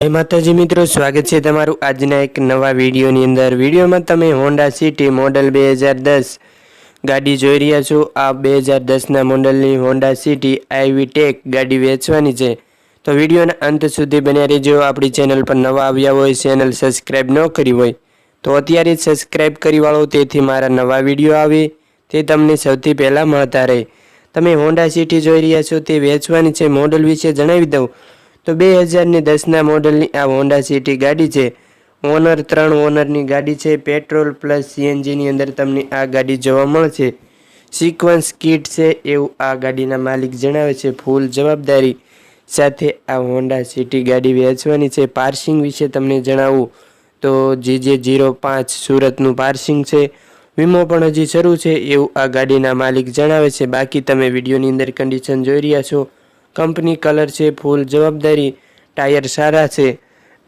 જય માતાજી મિત્રો, સ્વાગત છે તમારું આજના એક નવા વિડીયોની અંદર. વિડીયોમાં તમે હોન્ડા સિટી મોડલ બે હજાર દસ ગાડી જોઈ રહ્યા છો. આ બે હજાર દસના મોડલની હોન્ડા સિટી આઈવી ટેક ગાડી વેચવાની છે. તો વિડીયોના અંત સુધી બન્યા રહેજો. આપણી ચેનલ પર નવા આવ્યા હોય, ચેનલ સબસ્ક્રાઈબ ન કરી હોય, તો અત્યારે સબસ્ક્રાઈબ કરી વાળો, તેથી મારા નવા વીડિયો આવે, તે તમને સૌથી પહેલાં મળતા રહે. તમે હોન્ડા સિટી જોઈ રહ્યા છો, તે વેચવાની છે. મોડલ વિશે જણાવી દઉં. તો બે હજારની દસના મોડલની આ હોન્ડા સિટી ગાડી છે. ઓનર ત્રણ ઓનરની ગાડી છે. પેટ્રોલ પ્લસ સીએનજીની અંદર તમને આ ગાડી જોવા મળશે. સિક્વન્સ કિટ છે એવું આ ગાડીના માલિક જણાવે છે. ફૂલ જવાબદારી સાથે આ હોન્ડા સિટી ગાડી વેચવાની છે. પાર્સિંગ વિશે તમને જણાવું તો જીજે જીરો પાંચ સુરતનું પાર્સિંગ છે. વીમો પણ હજી શરૂ છે એવું આ ગાડીના માલિક જણાવે છે. બાકી તમે વિડીયોની અંદર કન્ડિશન જોઈ રહ્યા છો. કંપની કલર છે, ફૂલ જવાબદારી, ટાયર સારા છે,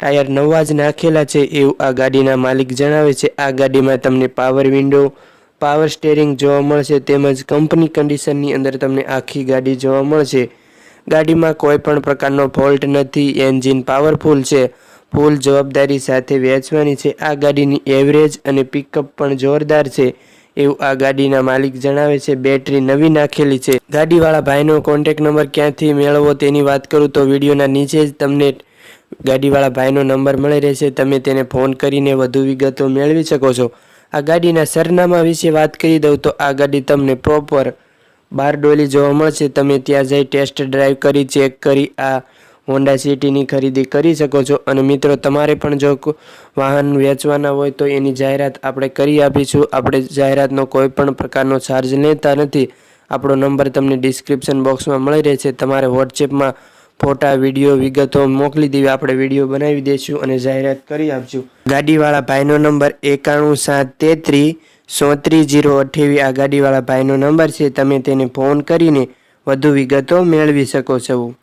ટાયર નવા જ નાખેલા છે એવું આ ગાડીના માલિક જણાવે છે. આ ગાડીમાં તમને પાવર વિન્ડો પાવર સ્ટેરિંગ જોવા મળશે તેમજ કંપની કન્ડિશનની અંદર તમને આખી ગાડી જોવા મળશે. ગાડીમાં કોઈ પણ પ્રકારનો ફોલ્ટ નથી એન્જિન પાવરફુલ છે, ફૂલ જવાબદારી સાથે વેચવાની છે. આ ગાડીની એવરેજ અને પિકઅપ પણ જોરદાર છે. એવું આ ગાડીના માલિક જણાવે છે, બેટરી નવી નાખેલી છે. ગાડીવાળા ભાઈનો કોન્ટેક નંબર ક્યાંથી મેળવવો તેની વાત કરું તો વિડીયોના નીચે જ તમને ગાડીવાળા ભાઈનો નંબર મળી રહેશે, તમે તેને ફોન કરીને વધુ વિગતો મેળવી શકો છો. આ ગાડીના સરનામા વિશે વાત કરી દઉં તો આ ગાડી તમને પ્રોપર બારડોલી જોવા મળશે. તમે ત્યાં જઈ ટેસ્ટ ડ્રાઈવ કરી ચેક કરી, આ હોન્ડા સિટીની ખરીદી કરી શકો છો. અને મિત્રો, તમારે પણ જો વાહન વેચવાના હોય તો એની જાહેરાત આપણે કરી આપીશું. આપણે જાહેરાતનો કોઈ પણ પ્રકારનો ચાર્જ લેતા નથી. આપણો નંબર તમને ડિસ્ક્રિપ્શન બોક્સમાં મળી રહેશે. તમારે વોટ્સએપમાં ફોટા વીડિયો વિગતો મોકલી દેવી. આપણે વીડિયો બનાવી દઈશું અને જાહેરાત કરી આપશું. ગાડીવાળા ભાઈનો નંબર એકાણું સાત તેત્રીસ સોત્રીસ જીરો અઠ્યાવીસ. આ ગાડીવાળા ભાઈનો નંબર છે. તમે તેને ફોન કરીને વધુ વિગતો મેળવી શકો છો.